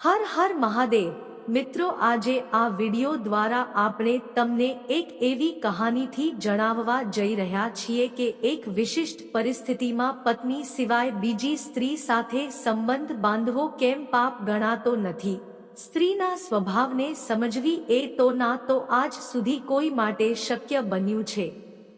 હર હર મહાદેવ. મિત્રો, આજે આ વિડિયો દ્વારા આપણે તમને એક એવી કહાનીથી જણાવવા જઈ રહ્યા છીએ કે એક વિશિષ્ટ પરિસ્થિતિમાં પત્ની સિવાય બીજી સ્ત્રી સાથે સંબંધ બાંધવો કેમ પાપ ગણાતો નથી. સ્ત્રીના સ્વભાવને સમજવી એ તો ના તો આજ સુધી કોઈ માટે શક્ય બન્યું છે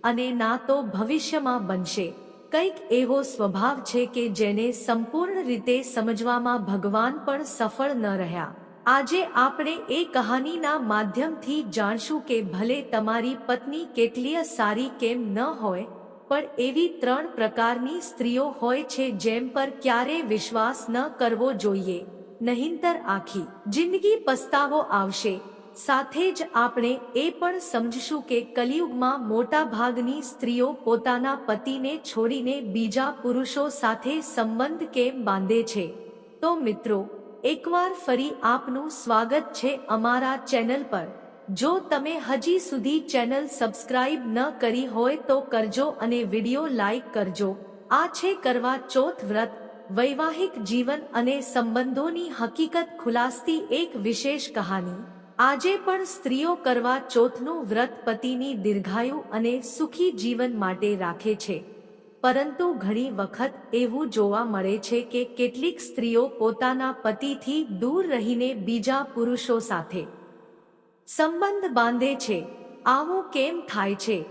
અને ના તો ભવિષ્યમાં બનશે. કંઈક એવો સ્વભાવ છે કે જેને સંપૂર્ણ રીતે સમજવામાં ભગવાન પણ સફળ ન રહ્યા. આજે આપણે એ કહાનીના માધ્યમથી જાણશું કે ભલે તમારી પત્ની કેટલીય સારી કેમ ન હોય, પણ એવી ત્રણ પ્રકારની સ્ત્રીઓ હોય છે જેમ પર ક્યારે વિશ્વાસ ન કરવો જોઈએ. નહીંતર આખી જિંદગી પસ્તાવો આવશે. સાથે જ આપણે એ પણ સમજશું કે કલિયુગમાં મોટા ભાગની સ્ત્રીઓ પોતાના પતિને છોડીને બીજા પુરુષો સાથે સંબંધ કેમ બાંધે છે? તો મિત્રો, એકવાર ફરી આપનું સ્વાગત છે અમારા ચેનલ પર. જો તમે હજી સુધી ચેનલ સબસ્ક્રાઇબ ન કરી હોય તો કરજો અને વિડિયો લાઈક કરજો. આ છે કરવા ચોથ વ્રત, વૈવાહિક જીવન અને સંબંધોની હકીકત ખુલાસતી એક વિશેષ કહાની. આજે પણ સ્ત્રીઓ કરવા ચોથનું વ્રત પતિની દીર્ઘાયુ અને સુખી જીવન માટે રાખે છે. પરંતુ ઘણી વખત એવું જોવા મળે છે કે કેટલીક સ્ત્રીઓ પોતાના પતિથી દૂર રહીને બીજા પુરુષો સાથે સંબંધ બાંધે છે. આવું કેમ થાય છે?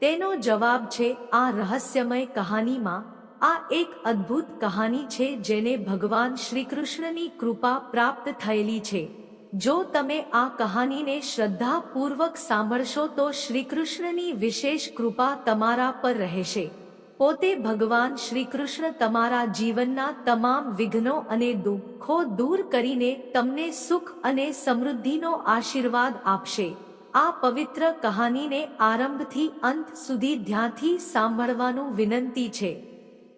તેનો જવાબ છે, આ રહસ્યમય કહાનીમાં આ એક અદ્ભુત કહાની છે જેને ભગવાન શ્રી કૃષ્ણની કૃપા પ્રાપ્ત થયેલી છે. જો તમે આ કહાનીને શ્રદ્ધાપૂર્વક સાંભળશો તો શ્રીકૃષ્ણની વિશેષ કૃપા તમારા પર રહેશે. પોતે ભગવાન શ્રી કૃષ્ણ તમારા જીવનના તમામ વિઘ્નો અને દુઃખો દૂર કરીને તમને સુખ અને સમૃદ્ધિનો આશીર્વાદ આપશે. આ પવિત્ર કહાનીને આરંભથી અંત સુધી ધ્યાનથી સાંભળવાનું વિનંતી છે.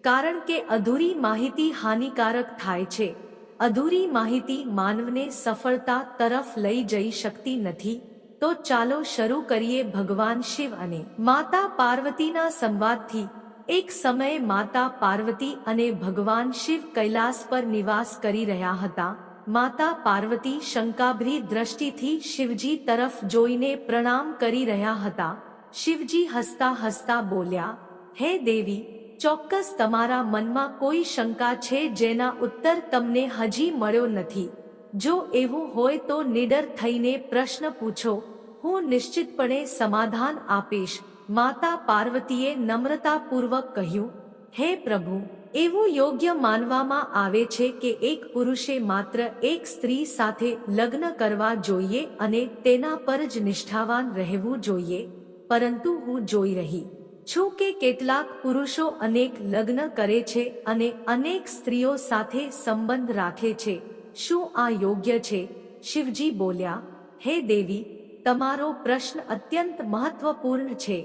કારણ કે અધૂરી માહિતી હાનિકારક થાય છે. અધૂરી માહિતી માનવને સફળતા તરફ લઈ જઈ શકતી નથી, તો ચાલો શરૂ કરીએ ભગવાન શિવ અને માતા પાર્વતીના સંવાદથી. એક સમયે માતા પાર્વતી અને ભગવાન શિવ કૈલાસ પર નિવાસ કરી રહ્યા હતા. માતા પાર્વતી શંકાભરી દ્રષ્ટિથી શિવજી તરફ જોઈને પ્રણામ કરી રહ્યા હતા. શિવજી હસતા હસતા બોલ્યા, હે દેવી ચોક્કસ તમારા મનમાં કોઈ શંકા છે જેના ઉત્તર તમને હજી મળ્યો નથી. જો એવું હોય તો નિડર થઈને પ્રશ્ન પૂછો. હું નિશ્ચિતપણે સમાધાન આપીશ. માતા પાર્વતીએ નમ્રતાપૂર્વક કહ્યું, હે પ્રભુ, એવું યોગ્ય માનવામાં આવે છે કે એક પુરુષે માત્ર એક સ્ત્રી સાથે લગ્ન કરવા જોઈએ અને તેના પર જ નિષ્ઠાવાન રહેવું જોઈએ. પરંતુ હું જોઈ રહી. છું કે કેટલાક પુરુષો અનેક લગ્ન કરે છે અને અનેક સ્ત્રીઓ સાથે સંબંધ રાખે છે. શું આ યોગ્ય છે? શિવજી બોલ્યા, હે દેવી, તમારો પ્રશ્ન અત્યંત મહત્વપૂર્ણ છે.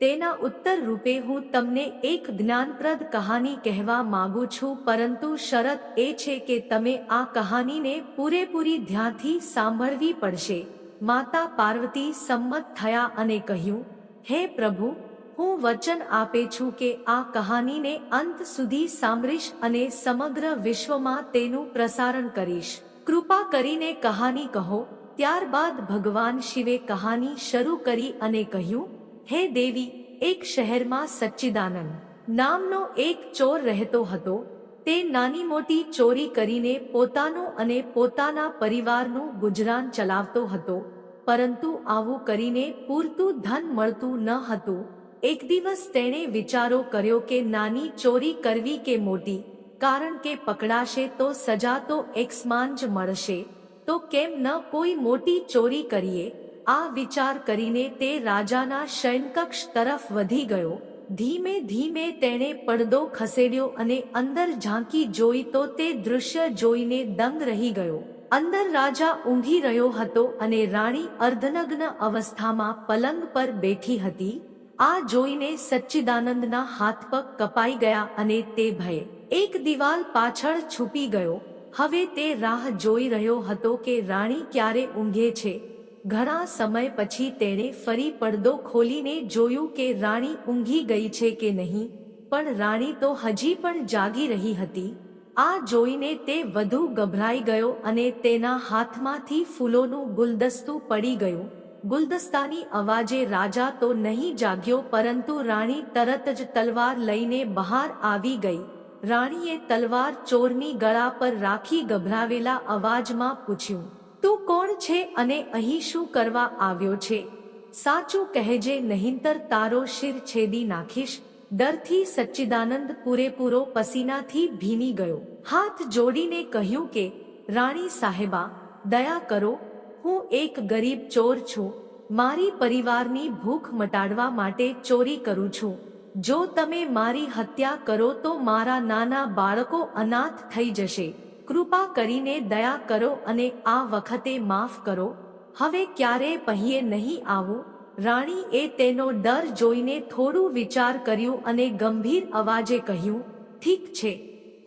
તેના ઉત્તર રૂપે હું તમને એક જ્ઞાનપ્રદ કહાની કહેવા માંગુ છું, પરંતુ શરત એ છે કે તમે આ કહાનીને પૂરેપૂરી ધ્યાનથી સાંભળવી પડશે. માતા પાર્વતી સંમત થયા અને કહ્યું, હે પ્રભુ હું વચન આપે છું કે આ કહાનીને અંત સુધી સાંભળીશ અને સમગ્ર વિશ્વમાં તેનું પ્રસારણ કરીશ. કૃપા કરીને કહાની કહો. ત્યારબાદ ભગવાન શિવે કહાની શરૂ કરી અને કહ્યું, હે દેવી, એક શહેરમાં સચ્ચિદાનંદ નામનો એક ચોર રહેતો હતો. તે નાની મોટી ચોરી કરીને પોતાનું અને પોતાના પરિવારનું ગુજરાન ચલાવતો હતો. પરંતુ આવું કરીને પૂરતું ધન મળતું ન હતું. એક દિવસ તેણે વિચારો કર્યો કે નાની ચોરી કરવી કે મોટી, કારણ કે પકડાશે તો સજા તો એક્સમાન જ મળશે, તો કેમ ન કોઈ મોટી ચોરી કરીએ? આ વિચાર કરીને તે રાજાના શયનકક્ષ તરફ વધી ગયો. ધીમે ધીમે તેણે પડદો ખસેડ્યો અને અંદર ઝાંકી જોઈ તો તે દૃશ્ય જોઈને દંગ રહી ગયો. અંદર રાજા ઊંઘી રહ્યો હતો અને રાણી અર્ધનગ્ન અવસ્થામાં પલંગ પર બેઠી હતી. આ જોઈને સચ્ચિદાનંદના હાથ પગ કપાઈ ગયા અને તે ભયે. એક દિવાલ પાછળ છુપી ગયો. હવે તે રાહ જોઈ રહ્યો હતો કે રાણી ક્યારે ઊંઘે છે. ઘણા સમય પછી તેણે ફરી પડદો ખોલીને જોયું કે રાણી ઊંઘી ગઈ છે કે નહીં, પણ રાણી તો હજી પણ જાગી રહી હતી. આ જોઈને તે વધુ ગભરાઈ ગયો અને તેના હાથમાંથી ફૂલોનું ગુલદસ્તું પડી ગયું. ગુલદસ્તાની અવાજે રાજા તો નહીં જાગ્યો, પરંતુ રાણી તરત જ તલવાર લઈને બહાર આવી ગઈ. રાણીએ તલવાર ચોરની ગળા પર રાખી ગભરાવેલા અવાજમાં પૂછ્યું, તું કોણ છે અને અહીં શું કરવા આવ્યો છે? સાચું કહેજે, નહીંતર તારો શિર છેદી નાખીશ. ડરથી સચ્ચિદાનંદ પૂરેપૂરો પસીનાથી ભીની ગયો. હાથ જોડીને કહ્યું કે, રાણી સાહેબા, દયા કરો હું એક ગરીબ ચોર છું. મારી પરિવારની ભૂખ મટાડવા માટે ચોરી કરું છું. જો તમે મારી હત્યા કરો તો મારા નાના બાળકો અનાથ થઈ જશે. કૃપા કરીને દયા કરો અને આ વખતે માફ કરો. હવે ક્યારે પહીએ નહીં આવું? રાણી એ તેનો ડર જોઈને થોડું વિચાર કર્યું અને ગંભીર અવાજે કહ્યું, ઠીક છે.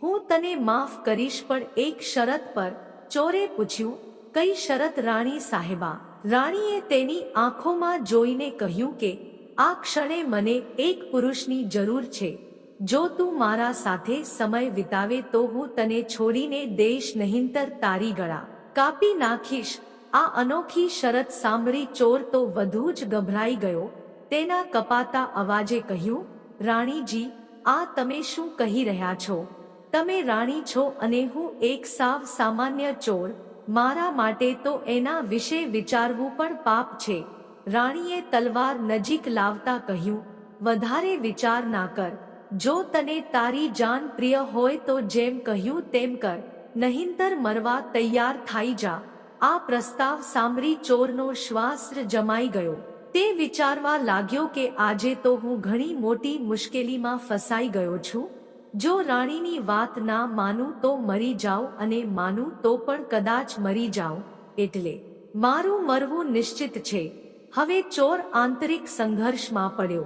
હું તને માફ કરીશ પણ એક શરત પર. ચોરે પૂછ્યું કઈ શરત રાણી સાહેબા? રાણીએ તેની આંખોમાં જોઈને કહ્યું કે, આ ક્ષણે મને એક પુરુષની જરૂર છે. જો તું મારા સાથે સમય વિતાવે તો હું તને છોડીને દેશ નહીંતર તારી ગળા. કાપી નાખીશ. આ અનોખી શરત સાંભળી ચોર તો વધુ જ ગભરાઈ ગયો. તેના કપાતા અવાજે કહ્યું, રાણીજી, આ તમે શું કહી રહ્યા છો? તમે રાણી છો અને હું એક સાવ સામાન્ય ચોર. મારા માટે તો એના વિશે વિચારવું પણ પાપ છે. રાણીએ તલવાર નજીક લાવતા કહ્યું, વધારે વિચાર ના કર. જો તને તારી જાન પ્રિય હોય તો જેમ કહ્યું તેમ કર. નહીંતર મરવા તૈયાર થઈ જા. આ પ્રસ્તાવ સાંભળી ચોરનો શ્વાસ જમાઈ ગયો. તે વિચારવા લાગ્યો કે આજે તો હું ઘણી મોટી મુશ્કેલીમાં ફસાઈ ગયો છું. જો રાણીની વાત ના માનું તો મરી જાઉં અને માનું તો પણ કદાચ મરી જાઉં એટલે મારું મરવું નિશ્ચિત છે. હવે ચોર આંતરિક સંઘર્ષમાં પડ્યો.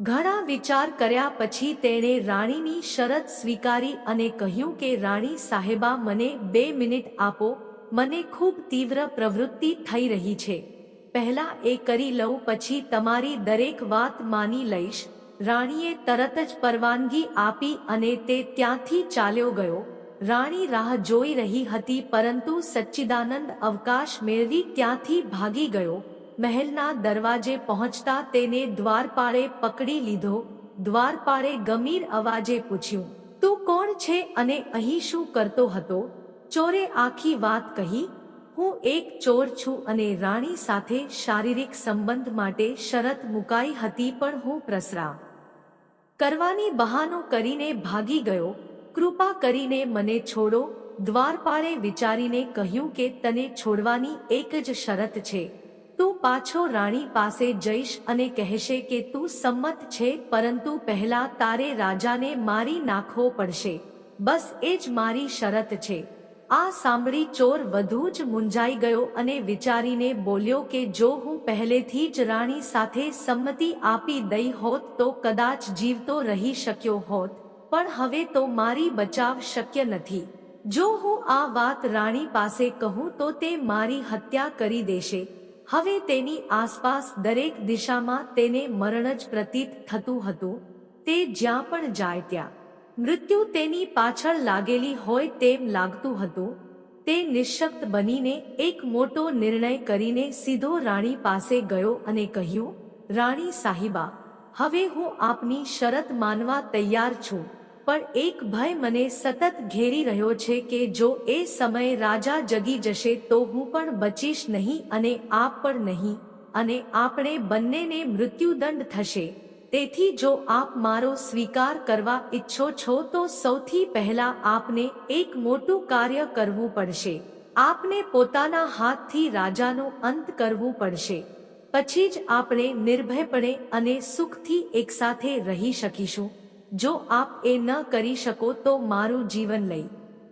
ઘણા વિચાર કર્યા પછી તેણે રાણીની શરત સ્વીકારી અને કહ્યું કે, રાણી સાહેબા, મને બે મિનિટ આપો. મને ખૂબ તીવ્ર પ્રવૃત્તિ થઈ રહી છે. પહેલા એ કરી લઉં, પછી તમારી દરેક વાત માની લઈશ. રાણીએ તરત જ પરવાનગી આપી અને તે ત્યાંથી ચાલ્યો ગયો. રાણી રાહ જોઈ રહી હતી, પરંતુ સચ્ચિદાનંદ અવકાશ મેળવી ત્યાંથી ભાગી ગયો. મહેલના દરવાજે પહોંચતા તેને દ્વારપાળે પકડી લીધો. દ્વારપાળે ગમીર અવાજે પૂછ્યું, તું કોણ છે અને અહીં શું કરતો હતો? ચોરે આખી વાત કહી, હું એક ચોર છું અને રાણી સાથે શારીરિક સંબંધ માટે શરત મુકાઈ હતી, પણ હું પ્રસરા કરવાની બહાનો કરીને ભાગી ગયો. કૃપા કરીને મને છોડો. દ્વારપાળે વિચારીને કહ્યું કે તને છોડવાની એક જ શરત છે. તું પાછો રાણી પાસે જઈશ અને કહેશે કે તું સંમત છે, પરંતુ પહેલા તારે રાજાને મારી નાખવો પડશે. બસ એ જ મારી શરત છે. આ સાંભળી ચોર વધુ જ મૂંઝાઈ ગયો અને વિચારીને બોલ્યો કે જો હું પહેલેથી જ રાણી સાથે સંમતિ આપી દઈ હોત તો કદાચ જીવતો રહી શક્યો હોત. પણ હવે તો મારી બચાવ શક્ય નથી. જો હું આ વાત રાણી પાસે કહું તો તે મારી હત્યા કરી દેશે. હવે તેની આસપાસ દરેક દિશામાં તેને મરણ જ પ્રતીત થતું હતું. તે જ્યાં પણ જાય ત્યાં. મૃત્યુ તેની પાછળ લાગેલી હોય તેમ લાગતું હતું. તે નિશક્ત બનીને એક મોટો નિર્ણય કરીને સીધો રાણી પાસે ગયો અને કહ્યું, રાણી સાહિબા, હવે હું આપની શરત માનવા તૈયાર છું, પણ એક ભય મને સતત ઘેરી રહ્યો છે કે જો એ સમયે રાજા જગી જશે તો હું પણ બચીશ નહીં અને આપ પણ નહીં, અને આપણે બંનેને મૃત્યુદંડ થશે. તેથી જો આપ મારો સ્વીકાર કરવા ઈચ્છો છો તો સૌથી પહેલા આપને એક મોટું કાર્ય કરવું પડશે. આપને પોતાના હાથથી રાજાનો અંત કરવું પડશે. પછી જ આપણે નિર્ભયપણે અને સુખથી એકસાથે રહી શકીશું. જો આપ એ ન કરી શકો તો મારું જીવન લઈ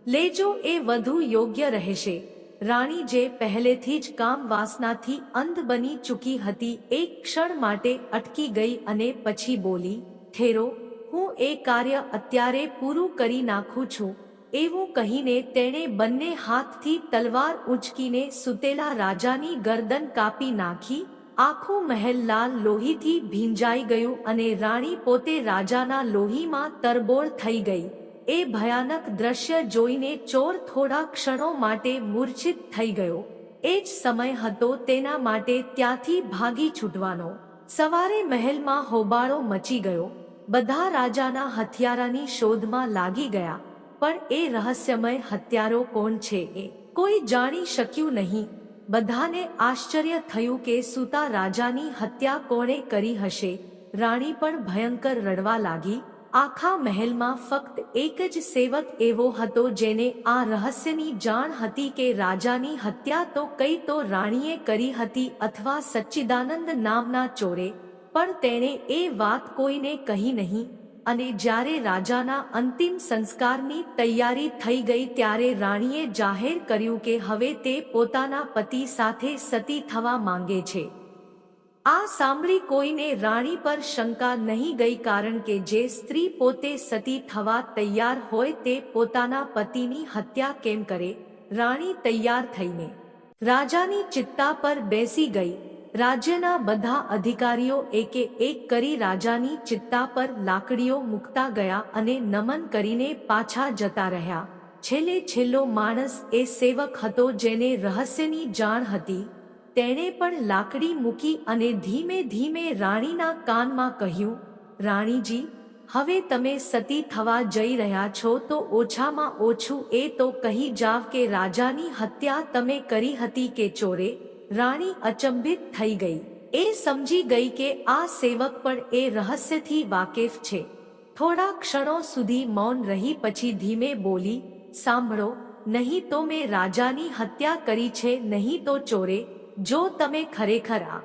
લેજો, એ વધુ યોગ્ય રહેશે. રાણી જે પહેલેથી જ કામ વાસનાથી અંધ બની ચૂકી હતી, એક ક્ષણ માટે અટકી ગઈ અને પછી બોલી, ઠેરો, હું એ કાર્ય અત્યારે પૂરું કરી નાખું છું. એવું કહીને તેણે બંને હાથથી તલવાર ઉંચકીને સુતેલા રાજાની ગરદન કાપી નાખી, આખું મહેલ લાલ લોહીથી ભીંજાઈ ગયું અને રાણી પોતે રાજાના લોહીમાં તરબોળ થઈ ગઈ. એ ભયાનક દ્રશ્ય જોઈને ચોર થોડા ક્ષણો માટે મૂર્છિત થઈ ગયો. એ જ સમય હતો તેના માટે ત્યાંથી ભાગી છૂટવાનો. સવારે મહેલમાં હોબાળો મચી ગયો. બધા રાજાના હથિયારાની શોધમાં લાગી ગયા. પણ એ રહસ્યમય હત્યારો કોણ છે એ કોઈ જાણી શક્યું નહીં. બધાને આશ્ચર્ય થયું કે સુતા રાજાની હત્યા કોણે કરી હશે. રાણી પણ ભયંકર રડવા લાગી. આખા મહેલમાં ફક્ત એક જ સેવક એવો હતો જેને આ રહસ્યની જાણ હતી કે રાજાની હત્યા તો કઈ તો રાણીએ કરી હતી અથવા સચ્ચિદાનંદ નામના ચોરે, પણ તેણે એ વાત કોઈને કહી નહીં. અને જ્યારે રાજાના અંતિમ સંસ્કારની તૈયારી થઈ ગઈ ત્યારે રાણીએ જાહેર કર્યું કે હવે તે પોતાના પતિ સાથે સતી થવા માંગે છે. આ સાંભળી કોઈને રાણી પર શંકા નહીં ગઈ કારણ કે જે સ્ત્રી પોતે સતી થવા તૈયાર હોય તે પોતાના પતિની હત્યા કેમ કરે? રાણી તૈયાર થઈને રાજાની ચિત્તા પર બેસી ગઈ. રાજ્યના બધા અધિકારીઓ એકે એક કરી રાજાની ચિત્તા પર લાકડીઓ મૂકતા ગયા અને નમન કરીને પાછા જતા રહ્યા. છેલ્લે છેલ્લો માણસ એ સેવક હતો જેને રહસ્યની જાણ હતી. તેણે પણ લાકડી મૂકી અને ધીમે ધીમે રાણીના કાનમાં કહ્યું, રાણીજી, હવે તમે સતી થવા જઈ રહ્યા છો તો ઓછામાં ઓછું એ તો કહી જાવ કે રાજાની હત્યા તમે કરી હતી કે ચોરે. રાણી અચંબિત થઈ ગઈ. એ સમજી ગઈ કે આ સેવક પણ એ રહસ્યથી વાકેફ છે. થોડા ક્ષણો સુધી મૌન રહી પછી ધીમે બોલી, સાંભળો, નહીં તો મેં રાજાની હત્યા કરી છે, નહીં તો ચોરે. જો તમે ખરેખર આ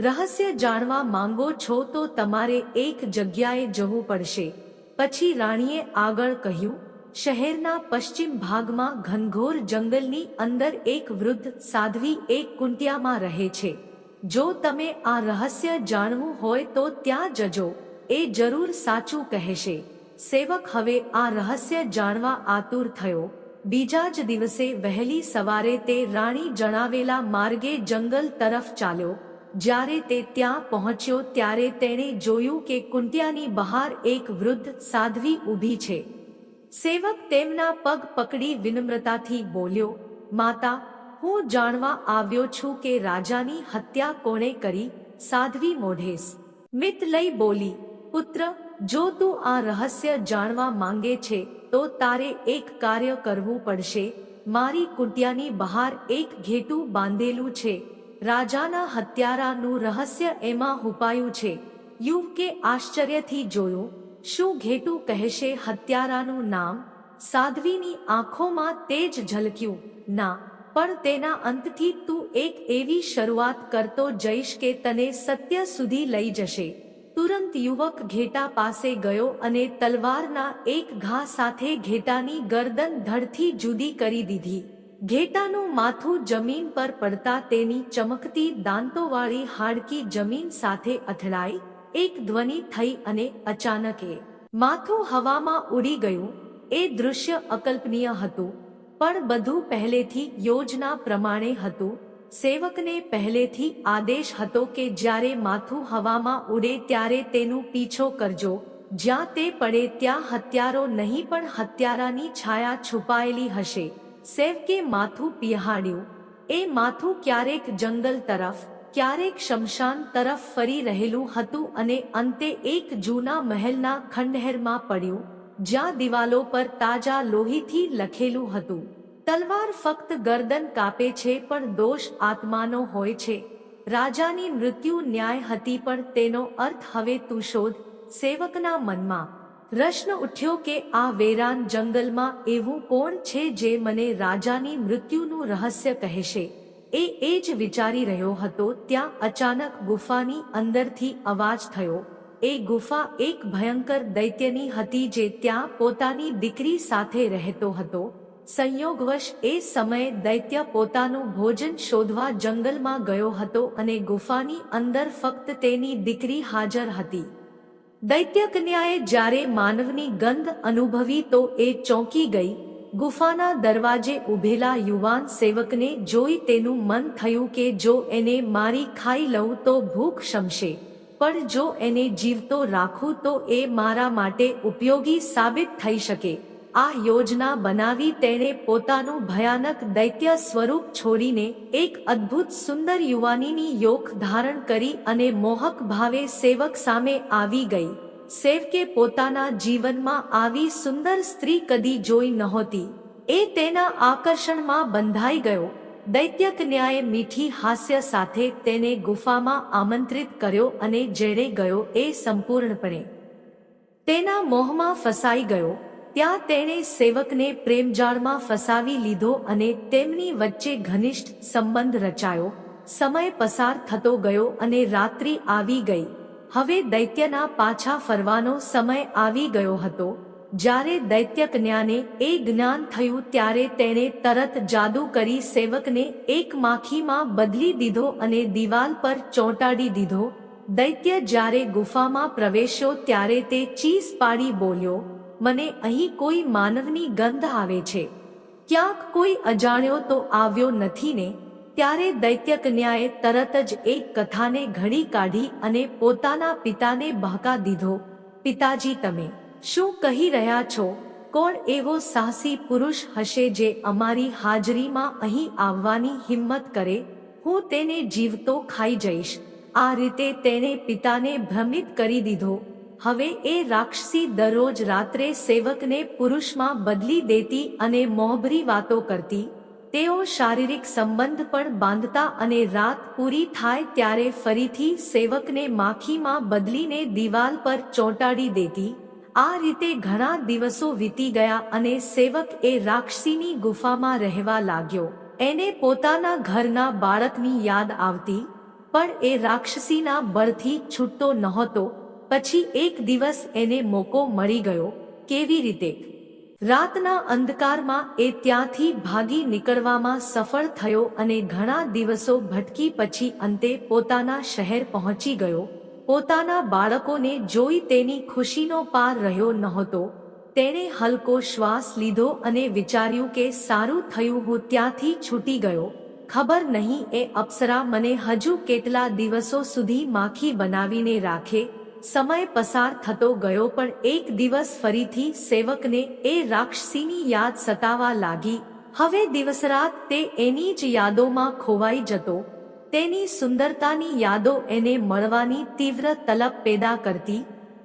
રહસ્ય જાણવા માંગો છો તો તમારે એક જગ્યાએ જવું પડશે. પછી રાણીએ આગળ કહ્યું, શહેરના પશ્ચિમ ભાગમાં ઘનઘોર જંગલની અંદર એક વૃદ્ધ સાધ્વી એક કુંટિયામાં રહે છે. જો તમે આ રહસ્ય જાણવું હોય તો ત્યાં જજો. એ જરૂર સાચું કહેશે. સેવક, હવે આ રહસ્ય જાણવા આતુર થયો. બીજા જ દિવસે વહેલી સવારે તે રાણી જણાવેલા માર્ગે જંગલ તરફ ચાલ્યો. જ્યારે તે ત્યાં પહોંચ્યો ત્યારે તેણે જોયું કે કુંટિયાની બહાર એક વૃદ્ધ સાધ્વી ઊભી છે. સેવક તેમના પગ પકડી વિનમ્રતાથી બોલ્યો, માતા, હું જાણવા આવ્યો છું કે રાજાની હત્યા કોણે કરી? સાધ્વી મોઢેસ. મિત લઈ બોલી, પુત્ર, જો તું આ રહસ્ય જાણવા માંગે છે તો તારે એક કાર્ય કરવું પડશે. મારી કુટિયાની બહાર એક ઘેટું બાંધેલું છે. રાજાના હત્યારાનું રહસ્ય એમાં હુપાયું છે. યુવકે આશ્ચર્યથી જોયું, શું ઘેટું કહેશે હત્યારાનું નામ? સાધ્વીની આંખોમાં તેજ ઝલક્યું. ના, પણ તેના અંતથી તું એક એવી શરૂઆત કરતો જઈશ કે તને સત્ય સુધી લઈ જશે. તુરંત યુવક ઘેટા પાસે ગયો અને તલવારના એક ઘા સાથે ઘેટાની ગરદન ધડથી જુદી કરી દીધી. ઘેટાનું માથું જમીન પર પડતા તેની ચમકતી દાંતોવાળી હાડકી જમીન સાથે અથડાઈ, એક ધ્વનિ થઈ અને અચાનક માથું હવામાં ઉડી ગયું. એ દૃશ્ય અકલ્પનીય હતું, પણ બધું પહેલેથી યોજના પ્રમાણે હતું. સેવકને પહેલેથી આદેશ હતો કે જ્યારે માથું હવામાં ઉડે ત્યારે તેનું પીછો કરજો. જ્યાં તે પડે ત્યાં હત્યારો નહીં પણ હત્યારાની છાયા છુપાયેલી હશે. સેવકે માથું પિહાડ્યું એ માથું ક્યારેક જંગલ તરફ, ક્યારેક શમશાન તરફ ફરી રહેલું હતું અને અંતે એક જૂના મહેલના ખંડહેરમાં પડ્યું, જ્યાં દિવાલો પર તાજા લોહીથી લખેલું હતું. તલવાર ફક્ત ગરદન કાપે છે પણ દોષ આત્માનો હોય છે. રાજાની મૃત્યુ ન્યાય હતી પણ તેનો અર્થ હવે તું શોધ, સેવકના મનમાં. પ્રશ્ન ઉઠ્યો કે આ વેરાન જંગલમાં એવું કોણ છે જે મને રાજાની મૃત્યુનું રહસ્ય કહેશે? એ એ જ વિચારી રહ્યો હતો ત્યાં અચાનક ગુફાની અંદરથી અવાજ થયો. એ ગુફા એક ભયંકર દૈત્યની હતી જે ત્યાં પોતાની દીકરી સાથે રહેતો હતો. સંયોગવશ એ સમયે દૈત્ય પોતાનું ભોજન શોધવા જંગલમાં ગયો હતો અને ગુફાની અંદર ફક્ત તેની દીકરી હાજર હતી. દૈત્ય કન્યાએ જ્યારે માનવની ગંધ અનુભવી તો એ ચોંકી ગઈ. ગુફાના દરવાજે ઉભેલા યુવાન સેવકને જોઈ તેનું મન થયું કે જો એને મારી ખાઈ લઉં તો ભૂખ શમશે. પણ જો એને જીવતો રાખું તો એ મારા માટે ઉપયોગી સાબિત થઈ શકે. આ યોજના બનાવી તેણે પોતાનું ભયાનક દૈત્ય સ્વરૂપ છોડીને એક અદ્ભુત સુંદર યુવાનીની યોગ ધારણ કરી અને મોહક ભાવે સેવક સામે આવી ગઈ. સેવકે પોતાના જીવનમાં આવી સુંદર સ્ત્રી કદી જોઈ નહોતી. એ તેના આકર્ષણમાં બંધાઈ ગયો. દૈત્ય કન્યાએ મીઠી હાસ્ય સાથે તેને ગુફામાં આમંત્રિત કર્યો અને જેણે ગયો એ સંપૂર્ણપણે. તેના મોહમાં ફસાઈ ગયો. ત્યાં તેણે સેવકને પ્રેમજાળમાં ફસાવી લીધો અને તેમની વચ્ચે ઘનિષ્ઠ સંબંધ રચાયો. સમય પસાર થતો ગયો અને રાત્રિ આવી ગઈ. હવે દૈત્યના પાછા ફરવાનો સમય આવી ગયો હતો. જ્યારે દૈત્ય કન્યાને એ જ્ઞાન થયું ત્યારે તેણે તરત જાદુ કરી સેવકને એક માખીમાં બદલી દીધો અને દિવાલ પર ચોંટાડી દીધો. દૈત્ય જ્યારે ગુફામાં પ્રવેશ્યો ત્યારે તે ચીસ પાડી બોલ્યો મને અહીં કોઈ માનવની ગંધ આવે છે. ક્યાંક કોઈ અજાણ્યો તો આવ્યો નથી ને, ત્યારે દૈત્ય કન્યાએ તરત જ એક કથાને ઘડી કાઢી અને પોતાના પિતાને બહકા દીધો, પિતાજી, તમે શું કહી રહ્યા છો? કોણ એવો સાહસી પુરુષ હશે જે અમારી હાજરીમાં અહીં આવવાની હિંમત કરે? હું તેને જીવતો ખાઈ જઈશ. આ રીતે તેણે પિતાને ભ્રમિત કરી દીધો. હવે એ રાક્ષસી દરરોજ રાત્રે સેવકને પુરુષમાં બદલી દેતી અને મોહભરી વાતો કરતી. તેઓ શારીરિક સંબંધ પણ બાંધતા અને રાત પૂરી થાય ત્યારે ફરીથી સેવકને માખીમાં બદલીને દિવાલ પર ચોંટાડી દેતી. આ રીતે ઘણા દિવસો વીતી ગયા અને સેવક એ રાક્ષસીની ગુફામાં રહેવા લાગ્યો. એને પોતાના ઘરના બાળકની યાદ આવતી, પણ એ રાક્ષસીના બળથી છૂટતો નહોતો. પછી એક દિવસ એને મોકો મળી ગયો કેવી રીતે? રાતના અંધકારમાં એ ત્યાંથી ભાગી નીકળવામાં સફળ થયો અને ઘણા દિવસો ભટકી પછી અંતે પોતાના શહેર પહોંચી ગયો. પોતાના બાળકોને જોઈ તેની ખુશીનો પાર રહ્યો નહોતો. તેણે હલકો શ્વાસ લીધો અને વિચાર્યું કે સારું થયું હું ત્યાંથી છૂટી ગયો. ખબર નહીં એ અપ્સરા મને હજુ કેટલા દિવસો સુધી માખી બનાવીને રાખે સમય પસાર થતો ગયો પણ એક દિવસ ફરીથી સેવકને એ રાક્ષસીની યાદ સતાવા લાગી. હવે દિવસરાત તે એની જ યાદોમાં ખોવાઈ જતો. તેની સુંદરતાની યાદો એને મળવાની તીવ્ર તલબ પેદા કરતી.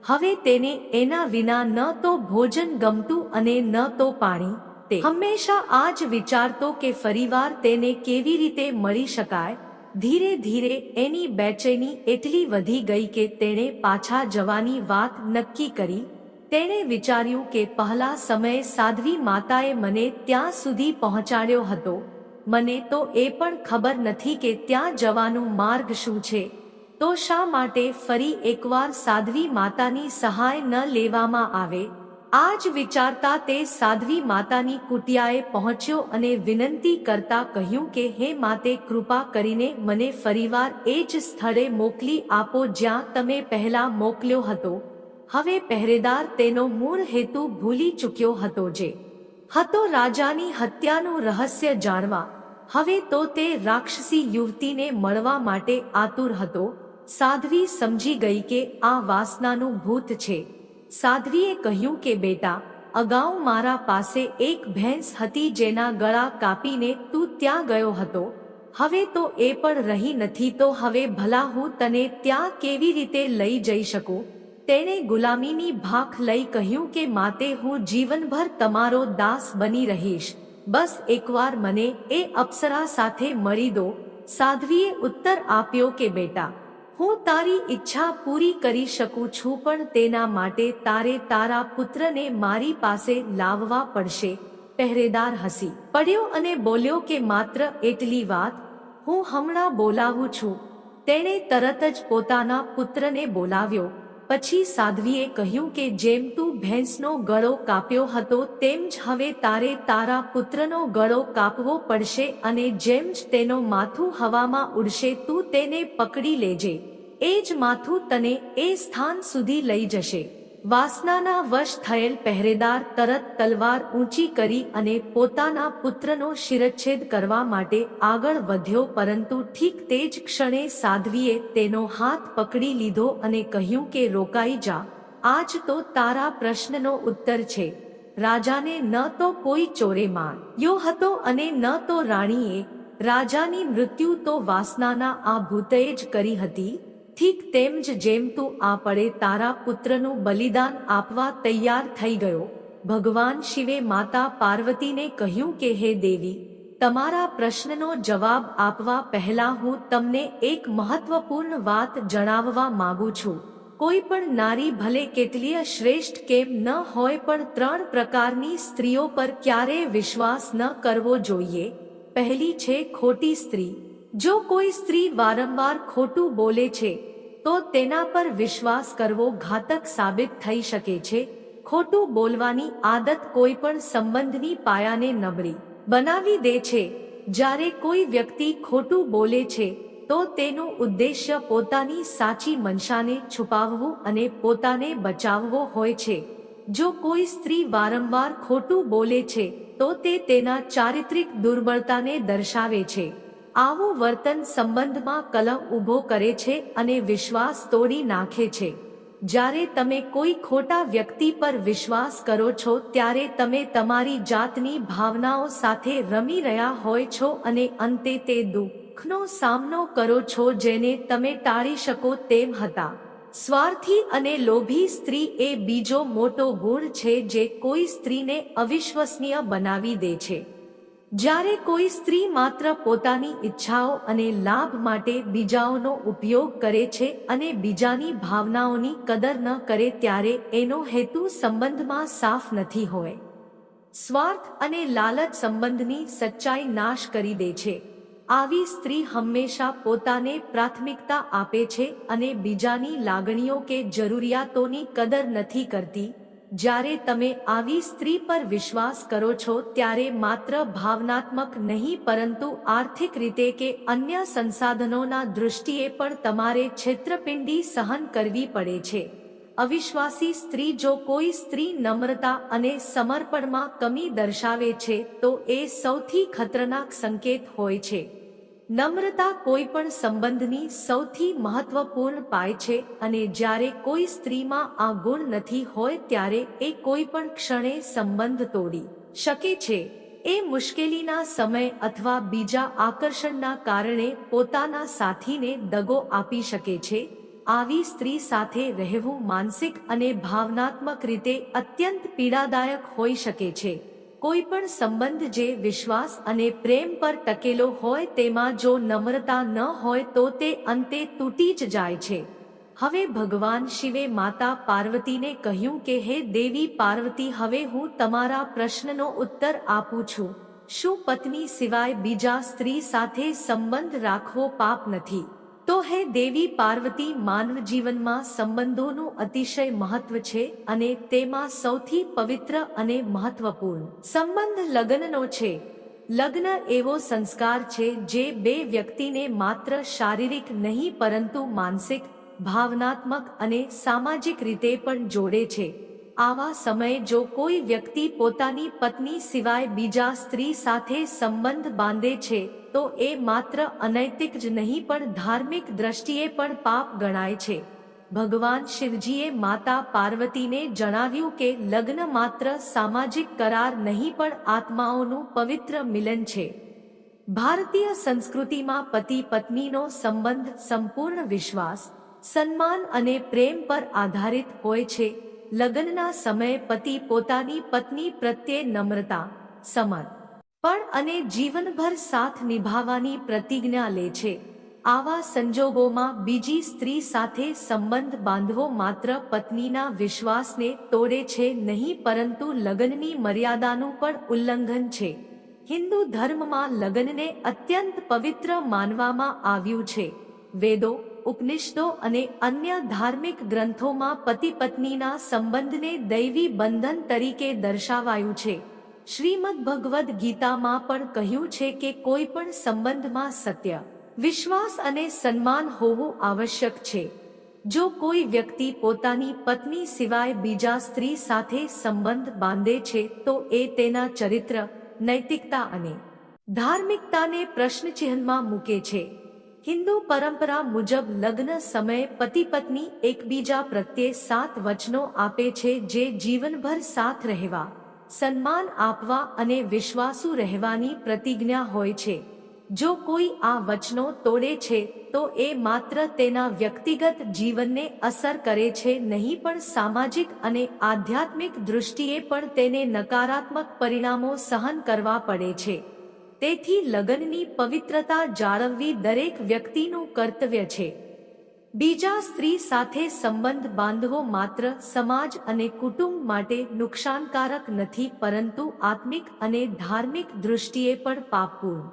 હવે તેને એના વિના ન તો ભોજન ગમતું અને ન તો પાણી. તે હંમેશા આ જ વિચારતો કે ફરીવાર તેને કેવી રીતે મળી શકાય? ધીરે ધીરે એની બેચેની એટલી વધી ગઈ કે તેણે પાછા જવાની વાત નક્કી કરી. તેણે વિચાર્યું કે પહેલા સમયે સાધ્વી માતાએ મને ત્યાં સુધી પહોંચાડ્યો હતો. મને તો એ પણ ખબર નથી કે ત્યાં જવાનો માર્ગ શું છે. તો શા માટે ફરી એકવાર સાધ્વી માતાની સહાય ન લેવામાં આવે? આ જ વિચારતા તે સાધ્વી માતાની કુટિયાએ પહોંચ્યો અને વિનંતી કરતા કહ્યું કે, હે માતે, કૃપા કરીને મને ફરીવાર એ જ સ્થળે મોકલી આપો જ્યાં તમે પહેલા મોકલ્યો હતો. હવે પહેરેદાર તેનો મૂળ હેતુ ભૂલી ચૂક્યો હતો જે હતો રાજાની હત્યાનું રહસ્ય જાણવા. હવે તો તે રાક્ષસી યુવતીને મળવા માટે આતુર હતો. સાધ્વી સમજી ગઈ કે આ વાસનાનું ભૂત છે. સાધ્વીએ કહ્યું કે, બેટા, અગાઉ મારા પાસે એક ભેંસ હતી જેના ગળા કાપીને તું ત્યાં ગયો હતો. હવે તો એ પણ રહી નથી, તો હવે ભલા હું તને ત્યાં કેવી રીતે લઈ જઈ શકું? તેણે ગુલામીની ભાખ લઈ કહ્યું કે, માતે, હું જીવનભર તમારો દાસ બની રહીશ. બસ એકવાર મને એ અપ્સરા સાથે મળી દો. સાધ્વીએ ઉત્તર આપ્યો કે, બેટા હું તારી ઈચ્છા પૂરી કરી શકું છું, પણ તેના માટે તારે તારા પુત્રને મારી પાસે લાવવા પડશે. પહેરેદાર હસી. પડ્યો અને બોલ્યો કે માત્ર એટલી વાત. હું હમણાં બોલાવું છું. તેણે તરત જ પોતાના પુત્રને બોલાવ્યો. પછી સાધ્વીએ કહ્યું કે જેમ તું ભેંસનો ગળો કાપ્યો હતો, તેમ જ હવે તારે તારા પુત્રનો ગળો કાપવો પડશે અને જેમ જ તેનો માથું હવામાં ઉડશે, તું તેને પકડી લેજે. એ જ માથું તને એ સ્થાન સુધી લઈ જશે. વાસનાના વશ થયેલ પહેરેદાર તરત તલવાર ઊંચી કરી અને પોતાના પુત્રનો શિરચ્છેદ કરવા માટે આગળ વધ્યો, પરંતુ ઠીક તે જ ક્ષણે સાધ્વીએ તેનો હાથ પકડી લીધો અને કહ્યું કે, રોકાઈ જા. આજ તો તારા પ્રશ્નનો ઉત્તર છે. રાજાને ન તો કોઈ ચોરે માર્યો હતો અને ન તો રાણીએ. રાજાની મૃત્યુ તો વાસનાના આ ભૂતએ જ કરી હતી. ઠીક તેમ જ જેમ તું આ પડે તારા પુત્રનું બલિદાન આપવા તૈયાર થઈ ગયો. ભગવાન શિવે માતા પાર્વતીને કહ્યું કે, હે દેવી, તમારા પ્રશ્નનો જવાબ આપવા પહેલા હું તમને એક મહત્વપૂર્ણ વાત જણાવવા માંગુ છું. કોઈ પણ નારી ભલે કેટલીય શ્રેષ્ઠ કેમ ન હોય પણ ત્રણ પ્રકારની સ્ત્રીઓ પર ક્યારેય વિશ્વાસ ન કરવો જોઈએ? પહેલી છે ખોટી સ્ત્રી. જો કોઈ સ્ત્રી વારંવાર ખોટું બોલે છે, તો તેના પર વિશ્વાસ કરવો ઘાતક સાબિત થઈ શકે છે. ખોટું બોલવાની આદત કોઈ પણ સંબંધની પાયાને નબળી બનાવી દે છે. જ્યારે કોઈ વ્યક્તિ ખોટું બોલે છે, તો તેનું ઉદ્દેશ્ય પોતાની સાચી મનસાને છુપાવવું અને પોતાને બચાવવો હોય છે. જો કોઈ સ્ત્રી વારંવાર ખોટું બોલે છે, તો તે તેના ચારિત્રિક દુર્બળતાને દર્શાવે છે. આવું વર્તન સંબંધમાં કલમ ઊભો કરે છે અને વિશ્વાસ તોડી નાખે છે. જ્યારે તમે કોઈ ખોટા વ્યક્તિ પર વિશ્વાસ કરો છો, ત્યારે તમે તમારી જાતની ભાવનાઓ સાથે રમી રહ્યા હોય છો અને અંતે તે દુઃખનો સામનો કરો છો જેને તમે ટાળી શકો તેમ હતા. સ્વાર્થી અને લોભી સ્ત્રી એ બીજો મોટો ગુણ છે જે કોઈ સ્ત્રીને અવિશ્વસનીય બનાવી દે છે. જ્યારે કોઈ સ્ત્રી માત્ર પોતાની ઈચ્છાઓ અને લાભ માટે બીજાઓનો ઉપયોગ કરે છે અને બીજાની ભાવનાઓની કદર ન કરે ત્યારે એનો હેતુ સંબંધમાં સાફ નથી હોય. સ્વાર્થ અને લાલચ સંબંધની સચ્ચાઈ નાશ કરી દે છે. આવી સ્ત્રી હંમેશા પોતાને પ્રાથમિકતા આપે છે અને બીજાની લાગણીઓ કે જરૂરિયાતોની કદર નથી કરતી જ્યારે તમે આવી સ્ત્રી પર વિશ્વાસ કરો છો ત્યારે માત્ર ભાવનાત્મક નહીં, પરંતુ આર્થિક રીતે કે અન્ય સંસાધનોના દૃષ્ટિએ પણ તમારે છેતરપિંડી સહન કરવી પડે છે. અવિશ્વાસી સ્ત્રી જો કોઈ સ્ત્રી નમ્રતા અને સમર્પણમાં કમી દર્શાવે છે, તો એ સૌથી ખતરનાક સંકેત હોય છે. નમ્રતા કોઈ પણ સંબંધની સૌથી મહત્વપૂર્ણ પાય છે અને જ્યારે કોઈ સ્ત્રીમાં આ ગુણ નથી હોય ત્યારે એ કોઈ પણ ક્ષણે સંબંધ તોડી શકે છે. એ મુશ્કેલીના સમય અથવા બીજા આકર્ષણના કારણે પોતાના સાથીને દગો આપી શકે છે. આવી સ્ત્રી સાથે રહેવું માનસિક અને ભાવનાત્મક રીતે અત્યંત પીડાદાયક હોઈ શકે છે. કોઈ પણ સંબંધ જે વિશ્વાસ અને પ્રેમ પર ટકેલો હોય તેમાં જો નમ્રતા ન હોય તો તે અંતે તૂટી જ જાય છે. હવે ભગવાન શિવે માતા પાર્વતીને કહ્યું કે, હે દેવી પાર્વતી, હવે હું તમારા પ્રશ્નનો ઉત્તર આપું છું. શું પત્ની સિવાય બીજા સ્ત્રી સાથે સંબંધ રાખવો પાપ નથી? તો હે દેવી પાર્વતી, માનવ જીવનમાં સંબંધોનું અતિશય મહત્વ છે અને તેમાં સૌથી પવિત્ર અને મહત્વપૂર્ણ સંબંધ લગ્નનો છે. લગ્ન એવો સંસ્કાર છે જે બે વ્યક્તિને માત્ર શારીરિક નહીં પરંતુ માનસિક, ભાવનાત્મક અને સામાજિક રીતે પણ જોડે છે. આવા સમયે જો કોઈ વ્યક્તિ પોતાની પત્ની સિવાય બીજા સ્ત્રી સાથે સંબંધ બાંધે છે, તો એ માત્ર અનૈતિક જ નહીં પણ ધાર્મિક દ્રષ્ટિએ પણ પાપ ગણાય છે. ભગવાન શિવજીએ માતા પાર્વતીને જણાવ્યું કે લગ્ન માત્ર સામાજિક કરાર નહીં પણ આત્માઓનું પવિત્ર મિલન છે. ભારતીય સંસ્કૃતિમાં પતિ પત્નીનો સંબંધ સંપૂર્ણ વિશ્વાસ, સન્માન અને પ્રેમ પર આધારિત હોય છે. લગ્નના સમયે પતિ પોતાની પત્ની પ્રત્યે નમ્રતા સમર પણ અને જીવનભર સાથ નિભાવવાની પ્રતિજ્ઞા લે છે. આવા સંજોગોમાં બીજી સ્ત્રી સાથે સંબંધ બાંધવો માત્ર પત્નીના વિશ્વાસને તોડે છે નહીં, પરંતુ લગ્નની મર્યાદાનું પણ ઉલ્લંઘન છે. હિન્દુ ધર્મમાં લગ્નને અત્યંત પવિત્ર માનવામાં આવ્યું છે. વેદો ઉપનિષદો અને અન્ય ધાર્મિક ગ્રંથોમાં પતિ પત્નીના સંબંધને દૈવી બંધન તરીકે દર્શાવાયું છે. શ્રીમદ ભગવદ્ ગીતામાં પણ કહ્યું છે કે કોઈ પણ સંબંધમાં સત્ય, વિશ્વાસ અને સન્માન હોવું આવશ્યક છે. જો કોઈ વ્યક્તિ પોતાની પત્ની સિવાય બીજા સ્ત્રી સાથે સંબંધ બાંધે છે, તો એ તેના ચરિત્ર, નૈતિકતા અને ધાર્મિકતાને પ્રશ્નચિહ્નમાં મૂકે છે. હિન્દુ પરંપરા મુજબ લગ્ન સમયે પતિ પત્ની એકબીજા પ્રત્યે સાત વચનો આપે છે જે જીવનભર સાથ રહેવા, સન્માન આપવા અને વિશ્વાસુ રહેવાની પ્રતિજ્ઞા હોય છે. જો કોઈ આ વચનો તોડે છે, તો એ માત્ર તેના વ્યક્તિગત જીવનને અસર કરે છે નહીં પણ સામાજિક અને આધ્યાત્મિક દૃષ્ટિએ પણ તેને નકારાત્મક પરિણામો સહન કરવા પડે છે. તેથી લગ્નની પવિત્રતા જાળવવી દરેક વ્યક્તિનું કર્તવ્ય છે. બીજા સ્ત્રી સાથે સંબંધ બાંધવો માત્ર સમાજ અને કુટુંબ માટે નુકસાનકારક નથી, પરંતુ આત્મિક અને ધાર્મિક દૃષ્ટિએ પણ પાપપૂર્ણ.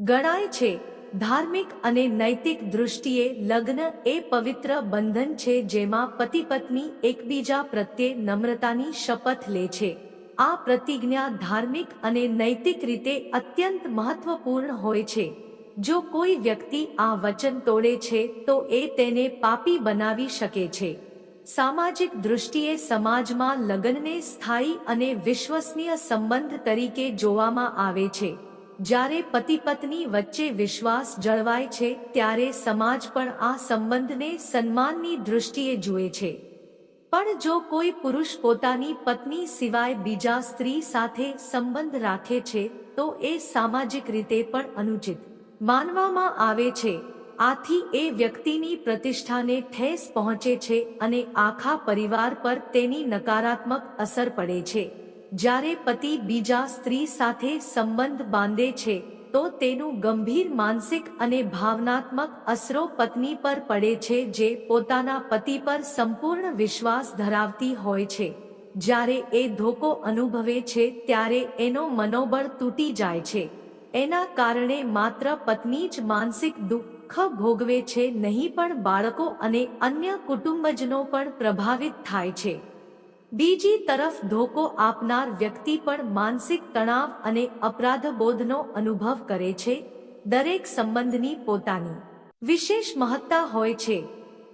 ગણાય છે, ધાર્મિક અને નૈતિક દૃષ્ટિએ લગ્ન એ પવિત્ર બંધન છે જેમાં પતિ પત્ની એકબીજા પ્રત્યે નમ્રતાની શપથ લે છે. આ પ્રતિજ્ઞા ધાર્મિક અને નૈતિક રીતે અત્યંત મહત્વપૂર્ણ હોય છે. જો કોઈ વ્યક્તિ આ વચન તોડે છે, તો એ તેને પાપી બનાવી શકે છે. સામાજિક દૃષ્ટિએ સમાજમાં લગ્નને સ્થાયી અને વિશ્વસનીય સંબંધ તરીકે જોવામાં આવે છે. જ્યારે પતિ પત્ની વચ્ચે વિશ્વાસ જળવાય છે, ત્યારે સમાજ પણ આ સંબંધને સન્માનની દૃષ્ટિએ જુએ છે. પણ જો કોઈ પુરુષ પોતાની પત્ની સિવાય બીજા સ્ત્રી સાથે સંબંધ રાખે છે, તો એ સામાજિક રીતે પણ અનુચિત. માનવામાં આવે છે, આથી એ વ્યક્તિની પ્રતિષ્ઠાને ઠેસ પહોંચે છે અને આખા પરિવાર પર તેની નકારાત્મક અસર પડે છે. જ્યારે પતિ બીજા સ્ત્રી સાથે સંબંધ બાંધે છે તો તેનું ગંભીર માનસિક અને ભાવનાત્મક અસરો પત્ની પર પડે છે જે પોતાના પતિ પર સંપૂર્ણ વિશ્વાસ ધરાવતી હોય છે. જ્યારે એ ધોકો અનુભવે છે ત્યારે એનો મનોબળ તૂટી જાય છે. એના કારણે માત્ર પત્ની જ માનસિક દુઃખ ભોગવે છે નહીં પણ બાળકો અને અન્ય કુટુંબજનો પણ પ્રભાવિત થાય છે. બીજી તરફ ધોકો આપનાર વ્યક્તિ પણ માનસિક તણાવ અને અપરાધબોધનો અનુભવ કરે છે, દરેક સંબંધની પોતાની. વિશેષ મહત્તા હોય છે.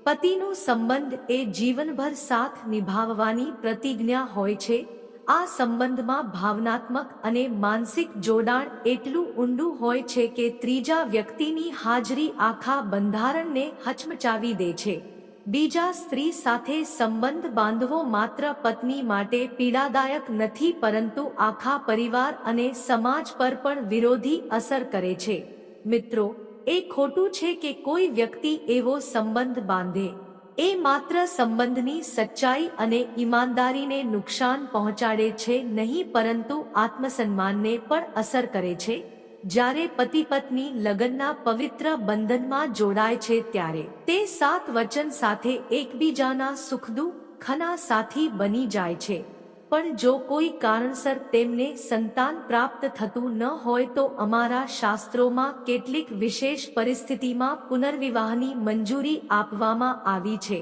પતિનો સંબંધ એ જીવનભર સાથ નિભાવવાની પ્રતિજ્ઞા હોય છે. આ સંબંધમાં ભાવનાત્મક અને માનસિક જોડાણ એટલું ઊંડું હોય છે કે ત્રીજા વ્યક્તિની હાજરી આખા બંધારણને હચમચાવી દે છે. બીજા સ્ત્રી સાથે સંબંધ બાંધવો માત્ર પત્ની માટે પીડાદાયક નથી, પરંતુ આખા પરિવાર અને સમાજ પર પણ વિરોધી અસર કરે છે. મિત્રો, એ ખોટું છે કે કોઈ વ્યક્તિ એવો સંબંધ બાંધે. એ માત્ર સંબંધની સચ્ચાઈ અને ઈમાનદારીને નુકસાન પહોંચાડે છે નહીં, પરંતુ આત્મસન્માનને પણ અસર કરે છે. જ્યારે પતિ પત્ની લગ્નના પવિત્ર બંધનમાં જોડાય છે ત્યારે તે સાત વચન સાથે એકબીજાના સુખ દુઃખના સાથી બની જાય છે. પણ જો કોઈ કારણસર તેમને સંતાન પ્રાપ્ત થતું ન હોય તો અમારા શાસ્ત્રોમાં કેટલીક વિશેષ પરિસ્થિતિમાં પુનર્વિવાહની મંજૂરી આપવામાં આવી છે.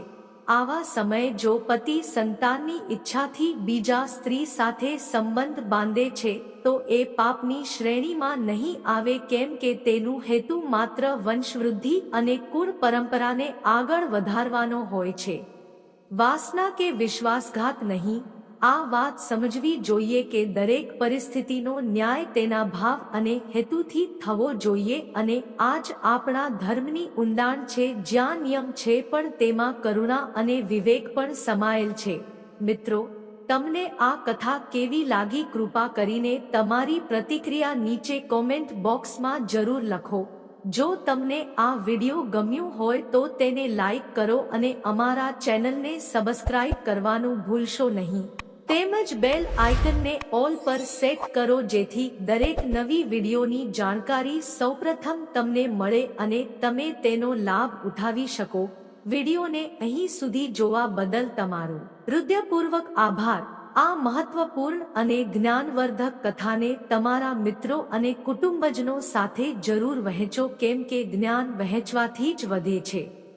આવા સમયે જો પતિ સંતાનની ઈચ્છાથી બીજા સ્ત્રી સાથે સંબંધ બાંધે છે, તો એ પાપની શ્રેણીમાં નહીં આવે કેમ કે તેનું હેતુ માત્ર વંશવૃદ્ધિ અને કુળ પરંપરાને આગળ વધારવાનો હોય છે. વાસના કે વિશ્વાસઘાત નહીં આ વાત સમજવી જોઈએ કે દરેક પરિસ્થિતિનો ન્યાય તેના ભાવ અને હેતુથી થવો જોઈએ અને આજ આપણા ધર્મની ઊંડાણ છે, જ્યાં નિયમ છે, પણ તેમાં કરુણા અને વિવેક પણ સમાયેલ છે. મિત્રો, તમને આ કથા કેવી લાગી કૃપા કરીને તમારી પ્રતિક્રિયા નીચે કોમેન્ટ બોક્સમાં જરૂર લખો. જો તમને આ વિડિયો ગમ્યું હોય તો તેને લાઈક કરો અને અમારા ચેનલને સબસ્ક્રાઇબ કરવાનું ભૂલશો નહીં. તેમજ બેલ આઇકનને ઓલ પર સેટ કરો જેથી દરેક નવી વિડીયોની જાણકારી સૌપ્રથમ તમને મળે અને તમે તેનો લાભ ઉઠાવી શકો. વિડીયોને અહીં સુધી જોવા બદલ તમારો હૃદયપૂર્વક આભાર. આ મહત્વપૂર્ણ અને જ્ઞાનવર્ધક કથાને તમારા મિત્રો અને કુટુંબજનો સાથે જરૂર વહેંચો કેમ કે જ્ઞાન વહેંચવાથી જ વધે છે.